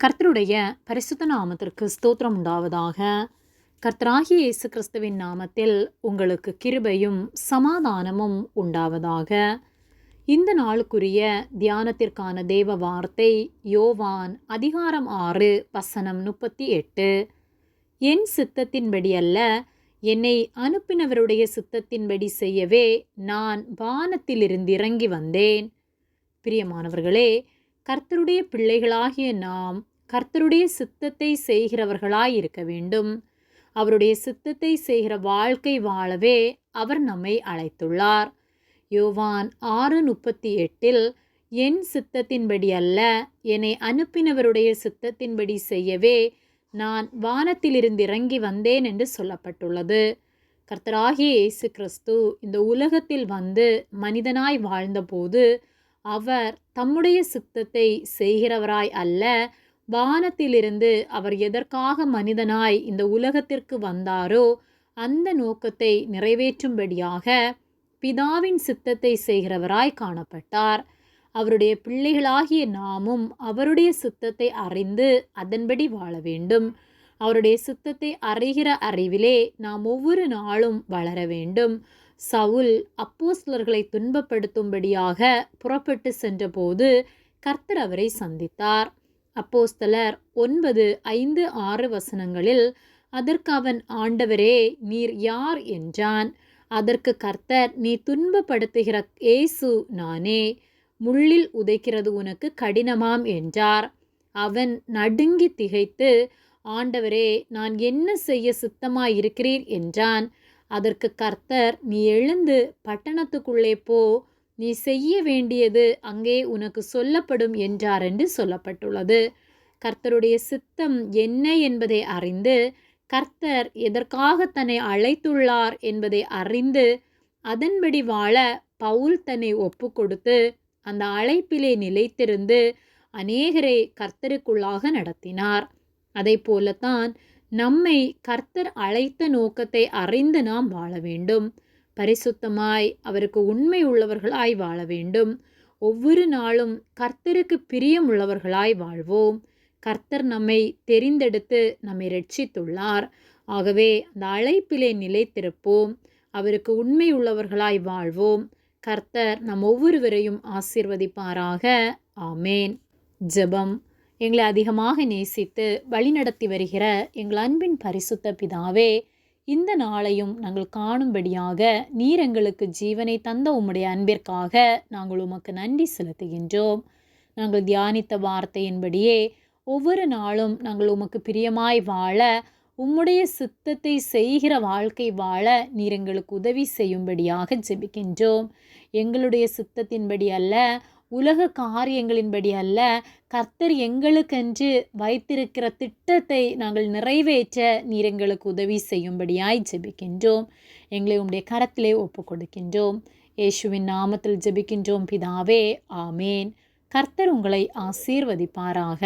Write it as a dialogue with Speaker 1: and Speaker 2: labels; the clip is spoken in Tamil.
Speaker 1: கர்த்தருடைய பரிசுத்த நாமத்திற்கு ஸ்தோத்திரம் உண்டாவதாக. கர்த்தராகிய இயேசு கிறிஸ்துவின் நாமத்தில் உங்களுக்கு கிருபையும் சமாதானமும் உண்டாவதாக. இந்த நாளுக்குரிய தியானத்திற்கான தேவ வார்த்தை யோவான் அதிகாரம் ஆறு வசனம் முப்பத்தி எட்டு. என் சித்தத்தின்படி அல்ல என்னை அனுப்பினவருடைய சித்தத்தின்படி செய்யவே நான் வானத்திலிருந்து இறங்கி வந்தேன். பிரியமானவர்களே கர்த்தருடைய பிள்ளைகளாகிய நாம் கர்த்தருடைய சித்தத்தை செய்கிறவர்களாய் இருக்க வேண்டும். அவருடைய சித்தத்தை செய்கிற வாழ்க்கை வாழவே அவர் நம்மை அழைத்துள்ளார். யோவான் ஆறு முப்பத்தி எட்டில் என் சித்தத்தின்படி அல்ல என்னை அனுப்பினவருடைய சித்தத்தின்படி செய்யவே நான் வானத்திலிருந்து இறங்கி வந்தேன் என்று சொல்லப்பட்டுள்ளது. கர்த்தராகிய இயேசு கிறிஸ்து இந்த உலகத்தில் வந்து மனிதனாய் வாழ்ந்தபோது அவர் தம்முடைய சித்தத்தை செய்கிறவராய் அல்ல. வானத்திலிருந்து அவர் எதற்காக மனிதனாய் இந்த உலகத்திற்கு வந்தாரோ அந்த நோக்கத்தை நிறைவேற்றும்படியாக பிதாவின் சித்தத்தை செய்கிறவராய் காணப்பட்டார். அவருடைய பிள்ளைகளாகிய நாமும் அவருடைய சித்தத்தை அறிந்து அதன்படி வாழ வேண்டும். அவருடைய சித்தத்தை அறிகிற அறிவிலே நாம் ஒவ்வொரு நாளும் வளர வேண்டும். சவுல் அப்போஸ்லர்களை துன்பப்படுத்தும்படியாக புறப்பட்டு சென்றபோது கர்த்தர் அவரை சந்தித்தார். அப்போஸ்தலர் ஒன்பது ஐந்து ஆறு வசனங்களில் அதற்கு அவன் ஆண்டவரே நீர் யார்? என்றான். அதற்கு கர்த்தர் நீ துன்பப்படுத்துகிற ஏசு நானே. முள்ளில் உதைக்கிறது உனக்கு கடினமாம் என்றார். அவன் நடுங்கி திகைத்து ஆண்டவரே நான் என்ன செய்ய சித்தமாயிருக்கிறீர்? என்றான். அதற்கு கர்த்தர் நீ எழுந்து பட்டணத்துக்குள்ளே போ. நீ செய்ய வேண்டியது அங்கே உனக்கு சொல்லப்படும் என்றார் என்று சொல்லப்பட்டுள்ளது. கர்த்தருடைய சித்தம் என்ன என்பதை அறிந்து கர்த்தர் எதற்காக தன்னை அழைத்துள்ளார் என்பதை அறிந்து அதன்படி வாழ பவுல் தன்னை ஒப்பு கொடுத்து அந்த அழைப்பிலே நிலைத்திருந்து அநேகரை கர்த்தருக்குள்ளாக நடத்தினார். அதை போலத்தான் நம்மை கர்த்தர் அழைத்த நோக்கத்தை அறிந்து நாம் வாழ வேண்டும். பரிசுத்தமாய் அவருக்கு உண்மை உள்ளவர்களாய் வாழ வேண்டும். ஒவ்வொரு நாளும் கர்த்தருக்கு பிரியம் உள்ளவர்களாய் வாழ்வோம். கர்த்தர் நம்மை தெரிந்தெடுத்து நம்மை ரட்சித்துள்ளார் ஆகவே அந்த அழைப்பிலே நிலைத்திருப்போம். அவருக்கு உண்மை உள்ளவர்களாய் வாழ்வோம். கர்த்தர் நம் ஒவ்வொருவரையும் ஆசிர்வதிப்பாராக. ஆமேன். ஜெபம். எங்களை அதிகமாக நேசித்து வழிநடத்தி வருகிற எங்கள் அன்பின் பரிசுத்த பிதாவே இந்த நாளையும் நாங்கள் காணும்படியாக நீர் எங்களுக்கு ஜீவனை தந்த உம்முடைய அன்பிற்காக நாங்கள் உமக்கு நன்றி செலுத்துகின்றோம். நாங்கள் தியானித்த வார்த்தையின்படியே ஒவ்வொரு நாளும் நாங்கள் உமக்கு பிரியமாய் வாழ உம்முடைய சித்தத்தை செய்கிற வாழ்க்கை வாழ நீர் எங்களுக்கு உதவி செய்யும்படியாக ஜெபிக்கின்றோம். எங்களுடைய சித்தத்தின்படி அல்ல உலக காரியங்களின்படி அல்ல கர்த்தர் எங்களுக்கென்று வைத்திருக்கிற திட்டத்தை நாங்கள் நிறைவேற்ற நீர் எங்களுக்கு உதவி செய்யும்படியாய் ஜெபிக்கின்றோம். எங்களை உடைய கரத்திலே ஒப்பு கொடுக்கின்றோம் இயேசுவின் நாமத்தில் ஜெபிக்கின்றோம் பிதாவே ஆமேன். கர்த்தர் உங்களை ஆசீர்வதிப்பாராக.